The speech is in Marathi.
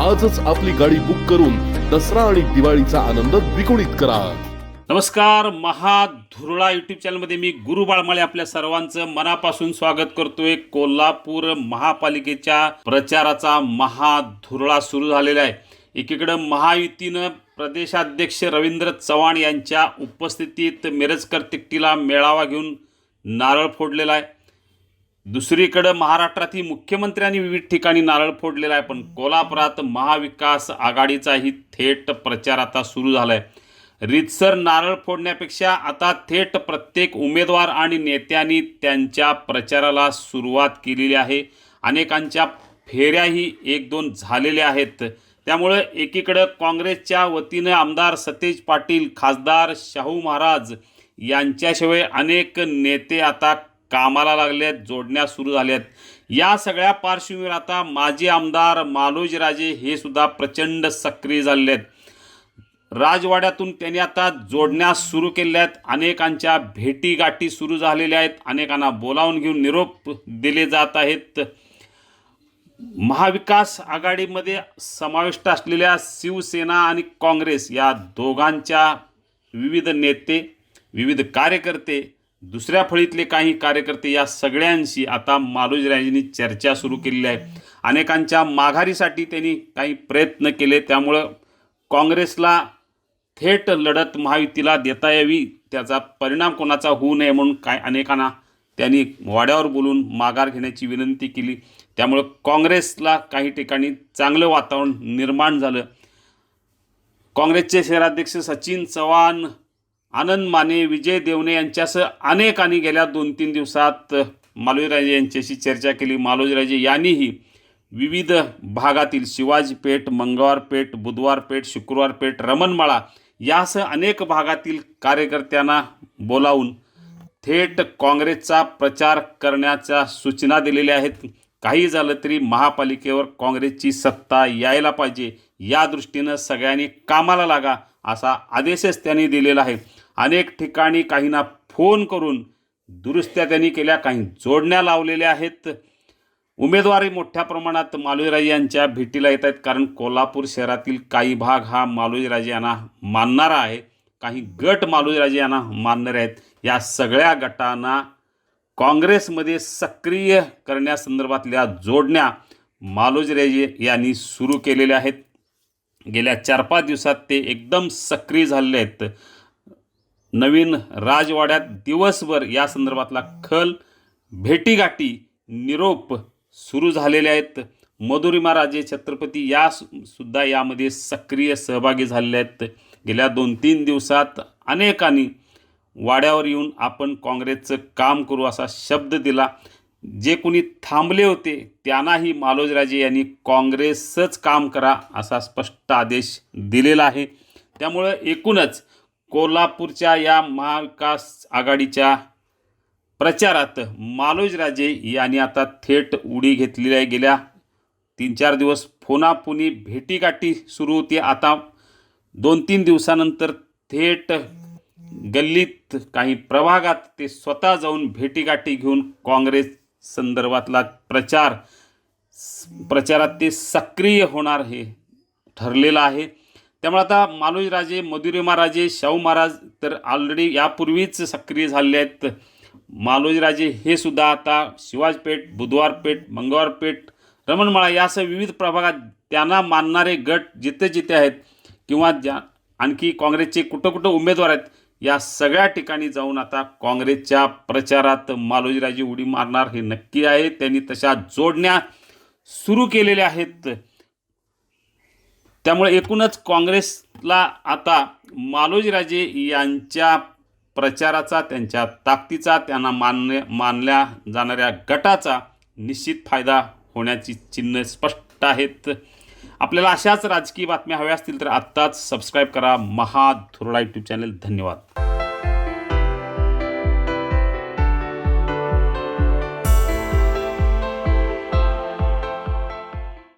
आजच आपली गाडी बुक करून दसरा आणि दिवाळीचा आनंद द्विगुणित करा. नमस्कार महाधुरळा यूट्यूब चॅनलमध्ये मी गुरु बाळमाळे आपल्या सर्वांचं मनापासून स्वागत करतोय. कोल्हापूर महापालिकेच्या प्रचाराचा महाधुरळा सुरू झालेला आहे. एकीकडं महायुतीनं प्रदेशाध्यक्ष रवींद्र चव्हाण यांच्या उपस्थितीत मिरजकर तिकटीला मेळावा घेऊन नारळ फोडलेला आहे. दुसरीकडं महाराष्ट्रातही मुख्यमंत्र्यांनी विविध ठिकाणी नारळ फोडलेला आहे पण कोल्हापुरात महाविकास आघाडीचाही थेट प्रचार आता सुरू झाला आहे रितसर नारळ फोडण्यापेक्षा आता थेट प्रत्येक उमेदवार आणि नेत्यांनी त्यांच्या प्रचाराला सुरुवात केलेली आहे. अनेकांच्या फेऱ्याही एक दोन झालेल्या आहेत. त्यामुळं एकीकडं काँग्रेसच्या वतीनं आमदार सतेज पाटील खासदार शाहू महाराज यांच्याशिवाय अनेक नेते आता कामाला लागले आहेत जोडण्या सुरू झाल्या आहेत या सगळ्या पार्श्वभूमीवर आता माजी आमदार मालोजीराजे हे सुद्धा प्रचंड सक्रिय झाले आहेत राजवाड्यातून त्यांनी आता जोडण्या सुरू केल्या आहेत अनेकांच्या भेटीगाठी सुरू झालेल्या आहेत. अनेकांना बोलावून घेऊन निरोप दिले जात आहेत. महाविकास आघाडीमध्ये समाविष्ट असलेल्या शिवसेना आणि काँग्रेस या दोघांच्या विविध नेते विविध कार्यकर्ते दुसऱ्या फळीतले काही कार्यकर्ते या सगळ्यांशी आता मालोजीराजेंनी चर्चा सुरू केलेली आहे. अनेकांच्या माघारीसाठी त्यांनी काही प्रयत्न केले. त्यामुळं काँग्रेसला थेट लढत महायुतीला देता यावी. त्याचा परिणाम कोणाचा होऊ नये म्हणून काय अनेकांना त्यांनी वाड्यावर बोलून माघार घेण्याची विनंती केली. त्यामुळं काँग्रेसला काही ठिकाणी चांगलं वातावरण निर्माण झालं. काँग्रेसचे शहराध्यक्ष सचिन चव्हाण आनंद माने विजय देवणे यांच्यासह अनेकांनी गेल्या दोन तीन दिवसात मालोजीराजे यांच्याशी चर्चा केली. मालोजीराजे यांनीही विविध भागातील शिवाजीपेठ मंगळवारपेठ बुधवारपेठ शुक्रवारपेठ रमणमाळा यासह अनेक भागातील कार्यकर्त्यांना बोलावून थेट काँग्रेसचा प्रचार करण्याच्या सूचना दिलेल्या आहेत. काही झालं तरी महापालिकेवर काँग्रेसची सत्ता यायला पाहिजे. या दृष्टीनं सगळ्यांनी कामाला लागा असा आदेशच त्यांनी दिलेला आहे. अनेक ठिकाणी काहींना फोन करून दुरुस्त्या त्यांनी केल्या काही जोडण्या लावलेल्या आहेत. उमेदवारी मोठ्या प्रमाणात मालोजीराजे यांच्या भेटीला येत आहेत कारण कोल्हापूर शहरातील काही भाग हा मालोजीराजे यांना मानणारा आहे. काही गट मालोजीराजे यांना मानणारे आहेत. या सगळ्या गटांना काँग्रेसमध्ये सक्रिय करण्यासंदर्भातल्या जोडण्या मालोजीराजे यांनी सुरू केलेल्या आहेत. गेल्या चार पाच दिवसात ते एकदम सक्रिय झालेले आहेत. नवीन राजवाड्यात दिवसभर या संदर्भातला खल भेटीगाठी निरोप सुरू झालेले आहेत. मधुरिमा राजे छत्रपती या सु- सुद्धा यामध्ये सक्रिय सहभागी झालेले आहेत. गेल्या दोन तीन दिवसात अनेकांनी वाड्यावर येऊन आपण काँग्रेसचं काम करू असा शब्द दिला. जे कोणी थांबले होते त्यांनाही मालोजराजे यांनी काँग्रेसच काम करा असा स्पष्ट आदेश दिलेला आहे. त्यामुळं एकूणच कोल्हापूरच्या या महाविकास आघाडीच्या प्रचारात मालोजराजे यांनी आता थेट उडी घेतलेली आहे गेल्या. तीन चार दिवस फोनाफोनी भेटीगाठी सुरू होती. आता दोन तीन दिवसानंतर थेट गल्लीत काही प्रभागात ते स्वतः जाऊन भेटीगाठी घेऊन काँग्रेस संदर्भातला प्रचार प्रचारात ते सक्रिय होणार हे ठरलेलं आहे. त्यामुळे आता मालोजीराजे मधुरी महाराजे शाहू महाराज तर ऑलरेडी यापूर्वीच सक्रिय झाले आहेत. मालोजीराजे हे सुद्धा आता शिवाजपेठ बुधवारपेठ मंगळवारपेठ रमणमाळा यासह विविध प्रभागात त्यांना मानणारे गट जिथे जिथे आहेत किंवा ज्या आणखी काँग्रेसचे कुठं कुठं उमेदवार आहेत या सगळ्या ठिकाणी जाऊन आता काँग्रेसच्या प्रचारात मालोजीराजे उडी मारणार हे नक्की आहे. त्यांनी तशा जोडण्या सुरू केलेल्या आहेत. त्यामुळे एकूणच काँग्रेसला आता मालोजीराजे यांच्या प्रचाराचा त्यांच्या ताकदीचा त्यांना मान्य मानल्या जाणाऱ्या गटाचा निश्चित फायदा होण्याची चिन्ह स्पष्ट आहेत. आपल्याला अशाच राजकीय बातम्या हव्या असतील तर आत्ताच सबस्क्राईब करा. महाधुरळा यूट्यूब चॅनल धन्यवाद.